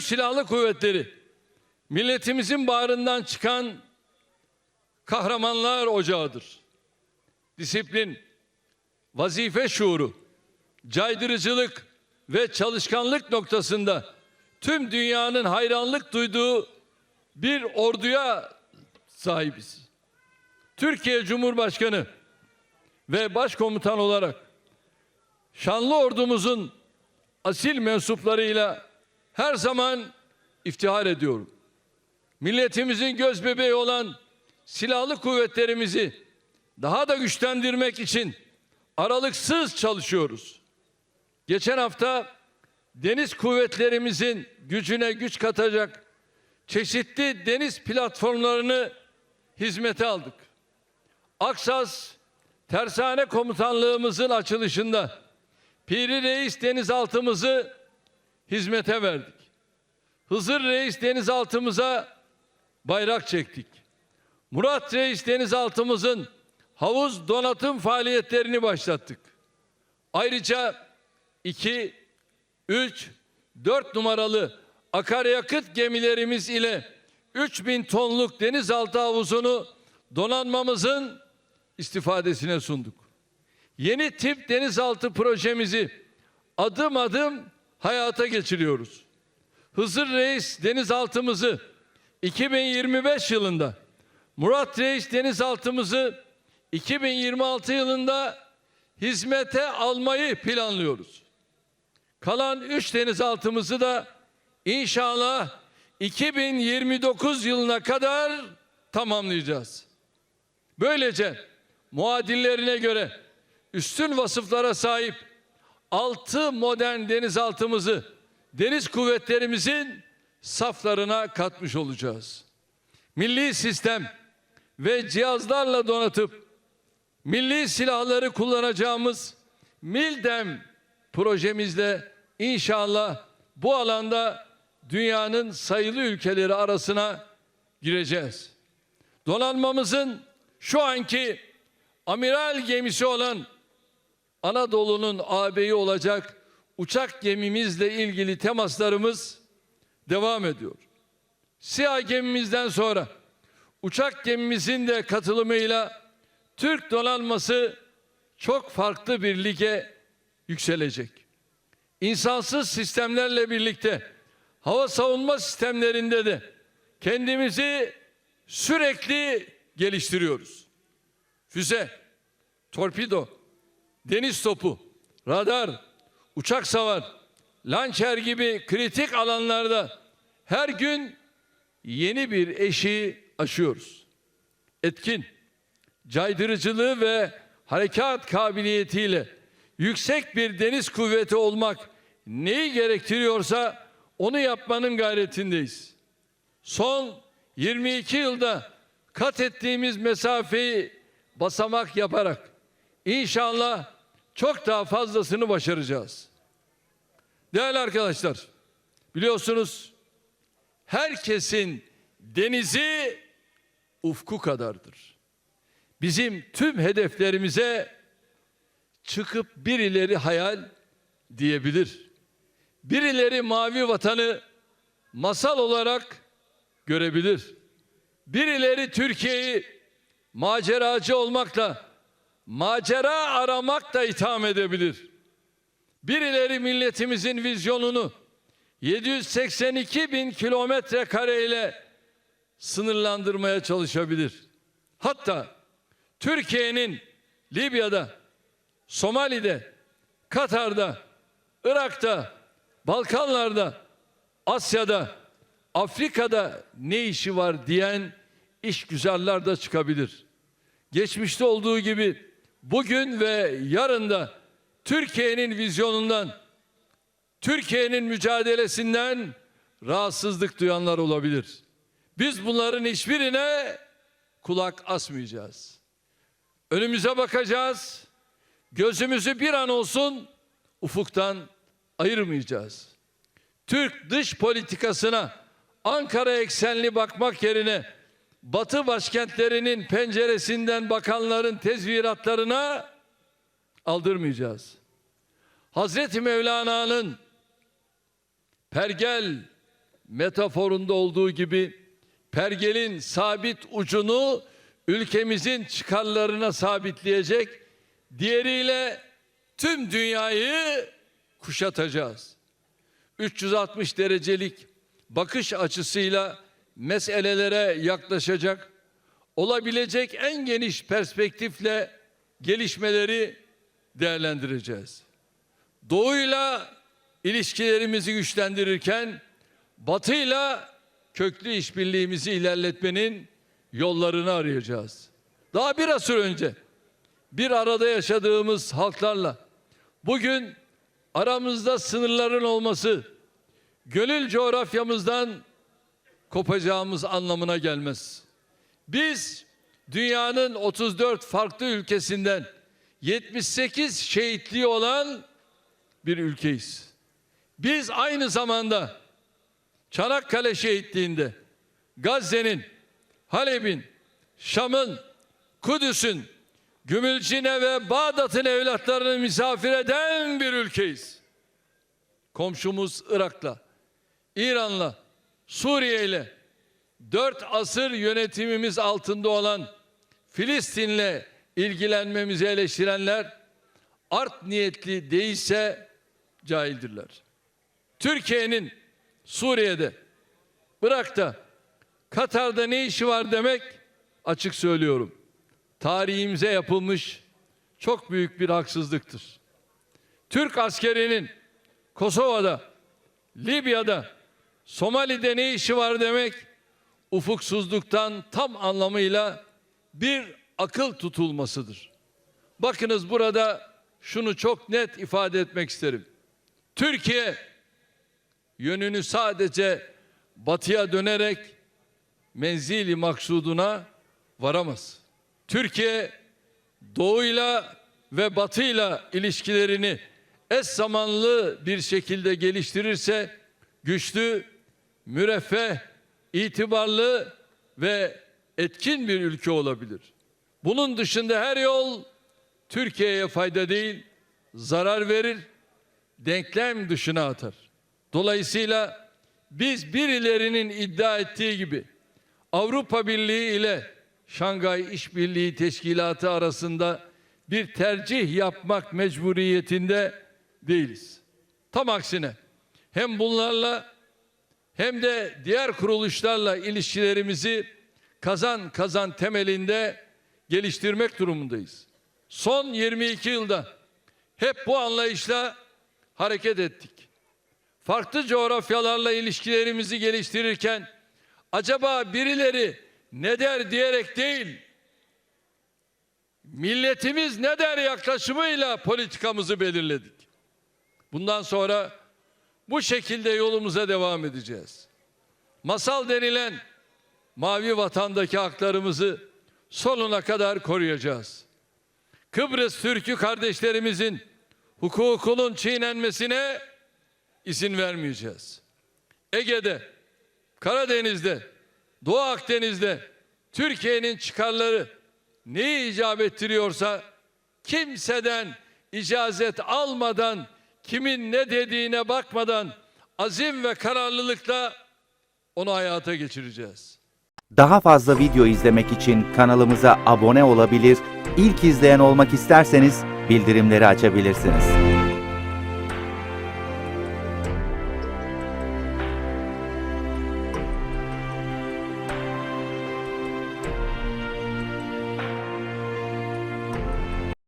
Silahlı Kuvvetleri milletimizin bağrından çıkan kahramanlar ocağıdır. Disiplin, vazife şuuru, caydırıcılık ve çalışkanlık noktasında tüm dünyanın hayranlık duyduğu bir orduya sahibiz. Türkiye Cumhurbaşkanı ve Başkomutan olarak şanlı ordumuzun asil mensuplarıyla her zaman iftihar ediyorum. Milletimizin göz bebeği olan silahlı kuvvetlerimizi daha da güçlendirmek için aralıksız çalışıyoruz. Geçen hafta deniz kuvvetlerimizin gücüne güç katacak çeşitli deniz platformlarını hizmete aldık. Aksas Tersane Komutanlığımızın açılışında Piri Reis denizaltımızı hizmete verdik. Hızır Reis denizaltımıza bayrak çektik. Murat Reis denizaltımızın havuz donatım faaliyetlerini başlattık. Ayrıca 2, 3, 4 numaralı akaryakıt gemilerimiz ile 3000 tonluk denizaltı havuzunu donanmamızın istifadesine sunduk. Yeni tip denizaltı projemizi adım adım hayata geçiriyoruz. Hızır Reis denizaltımızı 2025 yılında, Murat Reis denizaltımızı 2026 yılında hizmete almayı planlıyoruz. Kalan 3 denizaltımızı da inşallah 2029 yılına kadar tamamlayacağız. Böylece muadillerine göre üstün vasıflara sahip 6 modern denizaltımızı deniz kuvvetlerimizin saflarına katmış olacağız. Milli sistem ve cihazlarla donatıp milli silahları kullanacağımız Mildem projemizle inşallah bu alanda dünyanın sayılı ülkeleri arasına gireceğiz. Donanmamızın şu anki amiral gemisi olan Anadolu'nun ağabeyi olacak uçak gemimizle ilgili temaslarımız devam ediyor. SİHA gemimizden sonra uçak gemimizin de katılımıyla Türk donanması çok farklı bir lige yükselecek. İnsansız sistemlerle birlikte hava savunma sistemlerinde de kendimizi sürekli geliştiriyoruz. Füze, torpido, deniz topu, radar, uçak savar, lançer gibi kritik alanlarda her gün yeni bir eşiği aşıyoruz. Etkin, caydırıcılığı ve harekat kabiliyetiyle yüksek bir deniz kuvveti olmak neyi gerektiriyorsa onu yapmanın gayretindeyiz. Son 22 yılda kat ettiğimiz mesafeyi basamak yaparak inşallah çok daha fazlasını başaracağız. Değerli arkadaşlar, biliyorsunuz herkesin denizi ufku kadardır. Bizim tüm hedeflerimize çıkıp birileri hayal diyebilir. Birileri mavi vatanı masal olarak görebilir. Birileri Türkiye'yi maceracı olmakla, macera aramakla itham edebilir. Birileri milletimizin vizyonunu 782 bin kilometre kareyle sınırlandırmaya çalışabilir. Hatta Türkiye'nin Libya'da, Somali'de, Katar'da, Irak'ta, Balkanlar'da, Asya'da, Afrika'da ne işi var diyen işgüzarlar da çıkabilir. Geçmişte olduğu gibi bugün ve yarın da Türkiye'nin vizyonundan, Türkiye'nin mücadelesinden rahatsızlık duyanlar olabilir. Biz bunların hiçbirine kulak asmayacağız. Önümüze bakacağız. Gözümüzü bir an olsun ufuktan ayırmayacağız. Türk dış politikasına Ankara eksenli bakmak yerine Batı başkentlerinin penceresinden bakanların tezviratlarına aldırmayacağız. Hazreti Mevlana'nın pergel metaforunda olduğu gibi pergelin sabit ucunu ülkemizin çıkarlarına sabitleyecek, diğeriyle tüm dünyayı kuşatacağız. 360 derecelik bakış açısıyla meselelere yaklaşacak, olabilecek en geniş perspektifle gelişmeleri değerlendireceğiz. Doğuyla ilişkilerimizi güçlendirirken Batı'yla köklü işbirliğimizi ilerletmenin yollarını arayacağız. Daha bir asır önce bir arada yaşadığımız halklarla bugün aramızda sınırların olması gönül coğrafyamızdan kopacağımız anlamına gelmez. Biz dünyanın 34 farklı ülkesinden 78 şehitliği olan bir ülkeyiz. Biz aynı zamanda Çanakkale şehitliğinde Gazze'nin, Halep'in, Şam'ın, Kudüs'ün, Gümülcine ve Bağdat'ın evlatlarını misafir eden bir ülkeyiz. Komşumuz Irak'la, İran'la, Suriye'yle, dört asır yönetimimiz altında olan Filistin'le ilgilenmemizi eleştirenler art niyetli değilse cahildirler. Türkiye'nin Suriye'de, Irak'ta, Katar'da ne işi var demek açık söylüyorum. Tarihimize yapılmış çok büyük bir haksızlıktır. Türk askerinin Kosova'da, Libya'da, Somali'de ne işi var demek ufuksuzluktan tam anlamıyla bir akıl tutulmasıdır. Bakınız burada şunu çok net ifade etmek isterim. Türkiye yönünü sadece batıya dönerek menzili maksuduna varamaz. Türkiye doğuyla ve batıyla ilişkilerini eş zamanlı bir şekilde geliştirirse güçlü, müreffeh, itibarlı ve etkin bir ülke olabilir. Bunun dışında her yol Türkiye'ye fayda değil, zarar verir, denklem dışına atar. Dolayısıyla biz birilerinin iddia ettiği gibi Avrupa Birliği ile Şangay İşbirliği Teşkilatı arasında bir tercih yapmak mecburiyetinde değiliz. Tam aksine hem bunlarla hem de diğer kuruluşlarla ilişkilerimizi kazan kazan temelinde geliştirmek durumundayız. Son 22 yılda hep bu anlayışla hareket ettik. Farklı coğrafyalarla ilişkilerimizi geliştirirken acaba birileri ne der diyerek değil, milletimiz ne der yaklaşımıyla politikamızı belirledik. Bundan sonra bu şekilde yolumuza devam edeceğiz. Masal denilen mavi vatandaki haklarımızı sonuna kadar koruyacağız. Kıbrıs Türk'ü kardeşlerimizin hukukunun çiğnenmesine izin vermeyeceğiz. Ege'de, Karadeniz'de, Doğu Akdeniz'de Türkiye'nin çıkarları neyi icap ettiriyorsa kimseden icazet almadan kimin ne dediğine bakmadan azim ve kararlılıkla onu hayata geçireceğiz. Daha fazla video izlemek için kanalımıza abone olabilir, ilk izleyen olmak isterseniz bildirimleri açabilirsiniz.